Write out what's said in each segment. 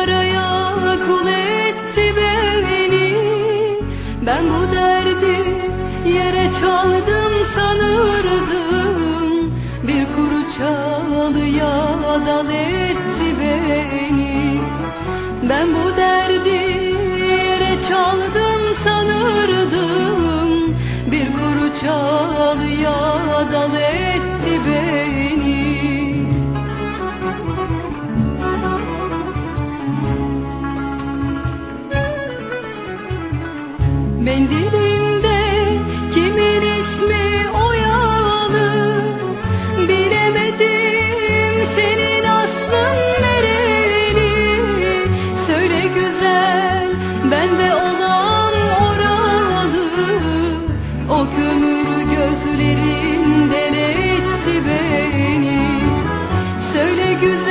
yaraya kul etti beni. Ben bu derdi yere çaldım sanırdım. Bir kuru çalıya dal etti beni. Ben bu derdi yere çaldım sanırdım. Bir kuru çalıya dal etti beni Mendilinde kimin ismi oyalı? Bilemedim senin aslın nereli? Söyle güzel bende olan oralı. O kömür gözlerin deletti beni. Söyle güzel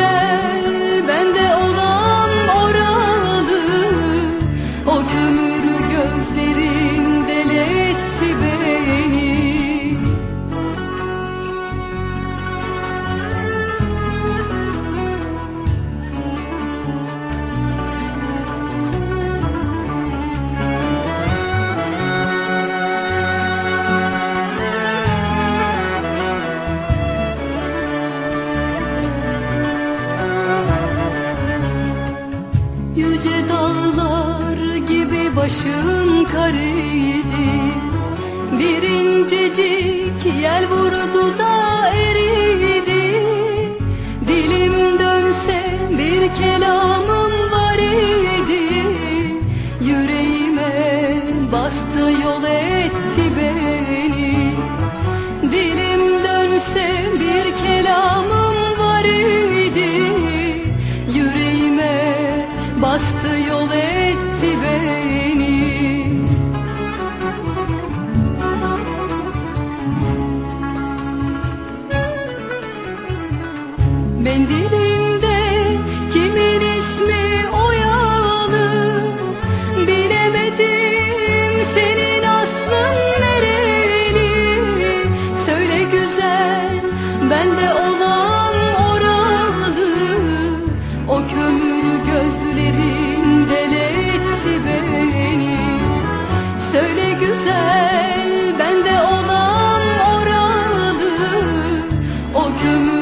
başın karıydı. Bir incecik yel vurdu da eridi Dilim dönse bir kelamım var idi. Yüreğime bastı yol etti beni. Dilim dönse bir kelamım var idi. Yüreğime bastı yol etti beni dilinde kimin ismi oyalı? Bilemedim senin aslın nereli? Söyle güzel ben de olan oralı. O kömür gözlerin deletti beni. Söyle güzel ben de olan oralı. O kömür